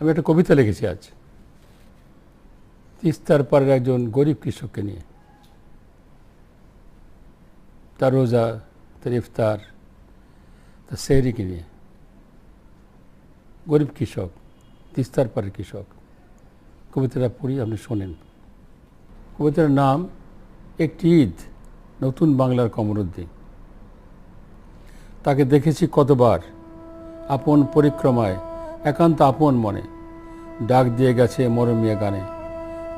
আমি একটা কবিতা লিখেছি আজ। তিস্তার পাড়ের একজন গরিব কৃষককে নিয়ে। তার রোজা, তার ইফতার, তার সেহরিকে নিয়ে। গরিব কৃষক, তিস্তার পাড়ের কৃষক। কবিতাটা পড়ি, আপনি শোনেন। কবিতার নাম, একটি ঈদ, নতুন বাংলার কমরুদ্দিন তাকে দেখেছি কতবার, আপন পরিক্রমায় একান্ত আপন মনে, ডাক দিয়ে গেছে মরমিয়া গানে,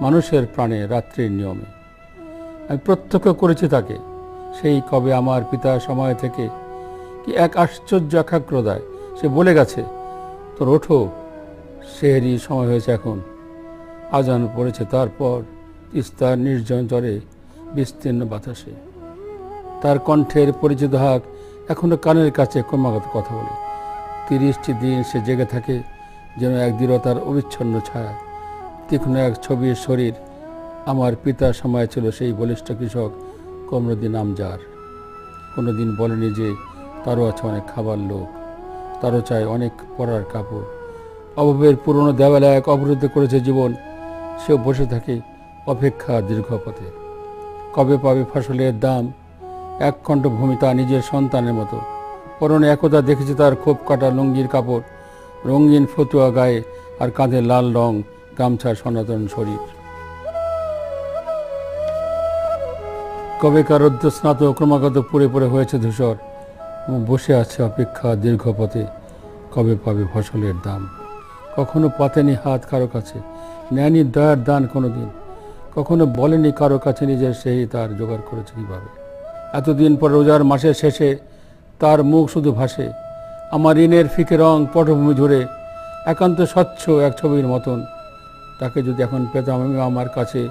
মানুষের প্রাণে রাত্রির নিয়মে। আমি প্রত্যক্ষ করেছি তাকে, সেই কবে আমার পিতা সময় থেকে কি এক আশ্চর্য একাগ্রতায় সে বলে গেছে, তোর ওঠো সেহেরি সময় হয়েছে এখন। আজান পড়েছে তারপর তিস্তার নির্জন জ্বরে বিস্তীর্ণ বাতাসে। তার কণ্ঠের পরিচিত হাক এখনও কানের কাছে ক্রমাগত কথা বলে। তিরিশটি দিন সে জেগে থাকে যেন এক দৃঢ়তার অবিচ্ছন্ন ছায়া। তীক্ষ্ণ এক ছবির শরীর আমার পিতার সময় ছিল সেই বলিষ্ঠ কৃষক কমরুদ্দিন আমজার। কোনো দিন বলেনি যে তারও আছে অনেক খাবার লোক, তারও চায় অনেক পরার কাপড়। অভাবের পুরনো দেওয়ালে এক অবরুদ্ধ করেছে জীবন, সেও বসে থাকে অপেক্ষা দীর্ঘ পথে। কবে পাবে ফসলের দাম? এক খণ্ড ভূমি তার নিজের সন্তানের মতো। পরনে একদা দেখেছি তার খোপ কাটা লুঙ্গির কাপড়। রঙিন ফতুয়া গায়ে আর কাঁধে লাল রং গামছার সনাতন শরীর। কবেকার রৌদ্র স্নাত ক্রমাগত পুড়ে পড়ে হয়েছে ধূসর। বসে আছে অপেক্ষা দীর্ঘ পথে, কবে পাবে ফসলের দাম? কখনো পাতেনি হাত কারও কাছে, নেয়নি দয়ার দান কোনো দিন কখনো বলেনি কারও কাছে নিজের সেই তার জোগাড় করেছে কীভাবে? এতদিন পর রোজার মাসের শেষে তার মুখ শুধু ভাসে। আমার ঋণের ফিকে রং পটভূমি জুড়ে একান্ত স্বচ্ছ এক ছবির মতন। তাকে যদি এখন পেতাম আমি আমার কাছে,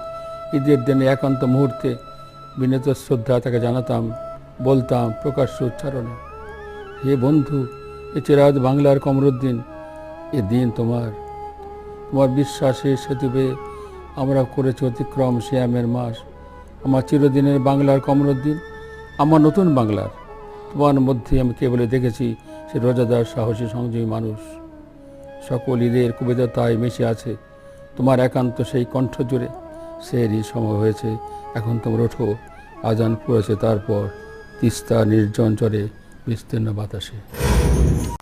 ঈদের দিনে একান্ত মুহূর্তে বিনীত শ্রদ্ধা তাকে জানাতাম, বলতাম প্রকাশ্য উচ্চারণে, হে বন্ধু, এ চেরাদ বাংলার কমরুদ্দিন, এ দিন তোমার তোমার বিশ্বাসে সেতুবে আমরা করেছি অতিক্রম শ্যামের মাস। আমার চিরদিনের বাংলার কমরুদ্দিন, আমার নতুন বাংলার তোমার মধ্যে আমি কেবলে দেখেছি সে রোজাদার, সাহসী, সংযমী মানুষ। সকল ঈদের কবিতায় মিশে আছে। তোমার একান্ত সেই কণ্ঠ জুড়ে সেরই সময় হয়েছে। এখন তোমার ওঠো, আজান পড়েছে, তারপর তিস্তা নির্জন চরে বিস্তীর্ণ বাতাসে।